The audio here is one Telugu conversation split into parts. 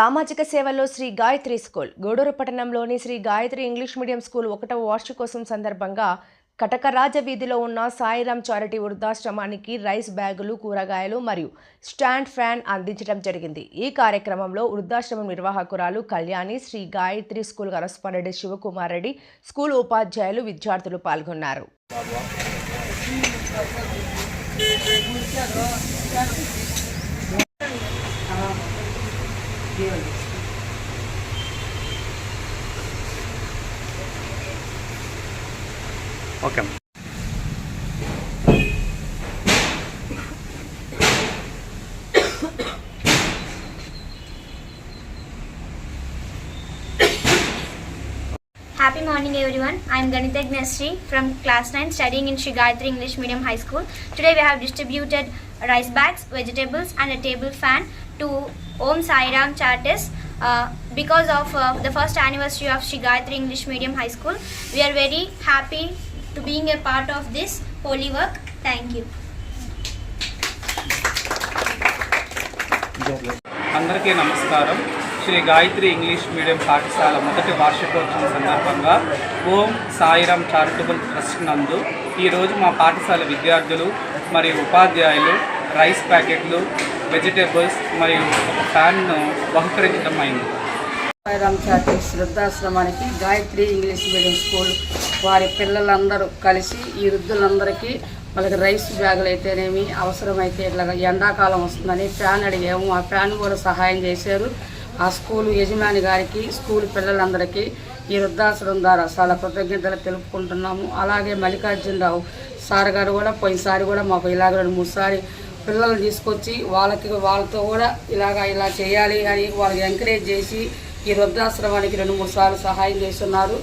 సామాజిక సేవలో శ్రీ గాయత్రి స్కూల్ గూడూరు పట్టణంలోని Sri Gayathri English medium school ఒకటవ వార్షికోత్సవం సందర్భంగా కటకరాజ వీధిలో ఉన్న సాయిరామ్ చారిటీ వృద్ధాశ్రమానికి రైస్ బ్యాగులు కూరగాయలు మరియు స్టాండ్ ఫ్యాన్ అందించడం జరిగింది. ఈ కార్యక్రమంలో వృద్ధాశ్రమం నిర్వాహకురాలు Kalyani Sri Gayathri school correspondent Sivakumar Reddy school ఉపాధ్యాయులు విద్యార్థులు పాల్గొన్నారు. Okay Happy morning everyone. I am Ganita Gnasri from class 9 studying in Sri Gayatri English Medium High School. Today we have distributed rice bags, vegetables and a table fan to Om Sairam Charities uh, because of uh, the first anniversary of Sri Gayatri English Medium High School. We are very happy to being a part of this holy work. Thank you. అందరికీ నమస్కారం శ్రీ గాయత్రి ఇంగ్లీష్ మీడియం పాఠశాల మొదటి వార్షికోత్సవం సందర్భంగా ఓం సాయిరాం చారిటబుల్ ట్రస్ట్ నందు ఈరోజు మా పాఠశాల విద్యార్థులు మరియు ఉపాధ్యాయులు రైస్ ప్యాకెట్లు వెజిటేబుల్స్ మరియు ఒక ఫ్యాన్ను బహుకరించడం అయింది. సాయిరామ్ వృద్ధాశ్రమానికి గాయత్రి ఇంగ్లీష్ మీడియం స్కూల్ వారి పిల్లలందరూ కలిసి ఈ వృద్ధులందరికీ వాళ్ళకి రైస్ బ్యాగులు అయితేనేమి అవసరమైతే ఇట్లా ఎండాకాలం వస్తుందని ఫ్యాన్ అడిగాము. ఆ ఫ్యాన్ కూడా సహాయం చేశారు. ఆ స్కూల్ యజమాని గారికి స్కూల్ పిల్లలందరికీ ఈ వృద్ధాశ్రమం ద్వారా చాలా కృతజ్ఞతలు తెలుపుకుంటున్నాము. అలాగే మల్లికార్జునరావు సార్ గారు కూడా పోయినసారి కూడా మాకు ఇలాగ రెండు మూడుసారి పిల్లల్ని తీసుకొచ్చి వాళ్ళకి వాళ్ళతో కూడా ఇలాగ ఇలా చేయాలి అని వాళ్ళకి ఎంకరేజ్ చేసి ఈ వృద్ధాశ్రమానికి రెండు మూడు సార్లు సహాయం చేస్తున్నారు.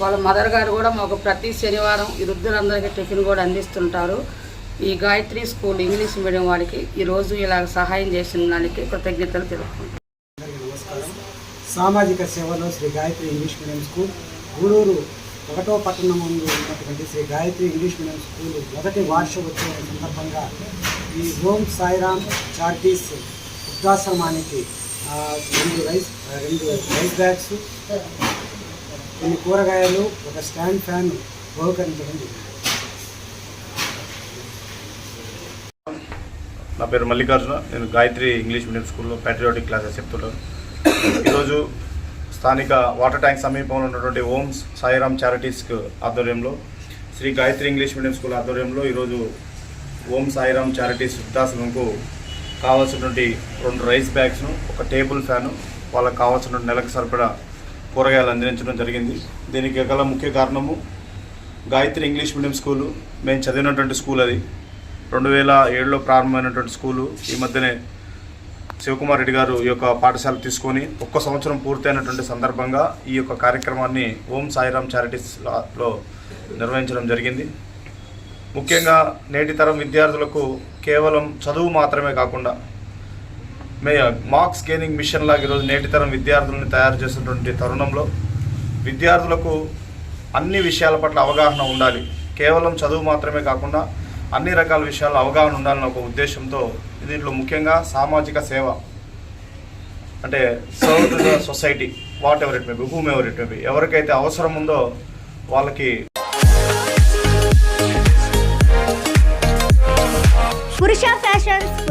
వాళ్ళ మదర్ గారు కూడా మాకు ప్రతి శనివారం ఈ వృద్ధులందరికీ టిఫిన్ కూడా అందిస్తుంటారు. ఈ గాయత్రి స్కూల్ ఇంగ్లీష్ మీడియం వారికి ఈరోజు ఇలాగ సహాయం చేసిన దానికి కృతజ్ఞతలు తెలుపుకుంటున్నాను సామాజిక సేవలో Sri Gayathri English medium school Gudur ఒకటో పట్టణం ఉన్నటువంటి Sri Gayathri English medium school మొదటి వార్షికోత్సవం సందర్భంగా ఈ ఓం సాయిరామ్ చార్టీస్ వృద్ధాశ్రమానికి రెండు రైస్ రెండు రైస్ బ్యాగ్స్ కొన్ని కూరగాయలు ఒక స్టాండ్ ఫ్యాన్ బహుకరించడం జరిగింది. నా పేరు మల్లికార్జున. నేను గాయత్రి ఇంగ్లీష్ మీడియం స్కూల్లో ప్యాట్రియాటిక్ క్లాసెస్ చెప్తున్నాను ఈరోజు స్థానిక వాటర్ ట్యాంక్ సమీపంలో ఉన్నటువంటి ఓమ్స్ సాయిరామ్ చారిటీస్ ఆధ్వర్యంలో Sri Gayathri English medium school ఆధ్వర్యంలో ఈరోజు ఓం సాయిరామ్ చారిటీస్ వృద్ధాశ్రమంకు కావాల్సినటువంటి రెండు రైస్ బ్యాగ్స్ను ఒక టేబుల్ ఫ్యాను వాళ్ళకి కావాల్సిన నెలకు సరిపడా కూరగాయలు అందించడం జరిగింది. దీనికి గల ముఖ్య కారణము గాయత్రి ఇంగ్లీష్ మీడియం స్కూలు మేము చదివినటువంటి స్కూల్ అది. రెండు వేల ఏడులో ప్రారంభమైనటువంటి స్కూలు ఈ మధ్యనే శివకుమార్ రెడ్డి గారు ఈ యొక్క పాఠశాల తీసుకొని ఒక్క సంవత్సరం పూర్తయినటువంటి సందర్భంగా ఈ యొక్క కార్యక్రమాన్ని ఓం సాయిరామ్ చారిటీస్లో నిర్వహించడం జరిగింది. ముఖ్యంగా నేటి తరం విద్యార్థులకు కేవలం చదువు మాత్రమే కాకుండా మే మార్క్స్ గెయినింగ్ మిషన్ లాగా ఈరోజు నేటి తరం విద్యార్థులను తయారు చేసినటువంటి తరుణంలో విద్యార్థులకు అన్ని విషయాల పట్ల అవగాహన ఉండాలి. కేవలం చదువు మాత్రమే కాకుండా అన్ని రకాల విషయాల్లో అవగాహన ఉండాలన్న ఒక ఉద్దేశంతో దీంట్లో ముఖ్యంగా సామాజిక సేవ. అంటే serve to the society whatever it may be whomever it may be ఎవరికైతే అవసరం ఉందో వాళ్ళకి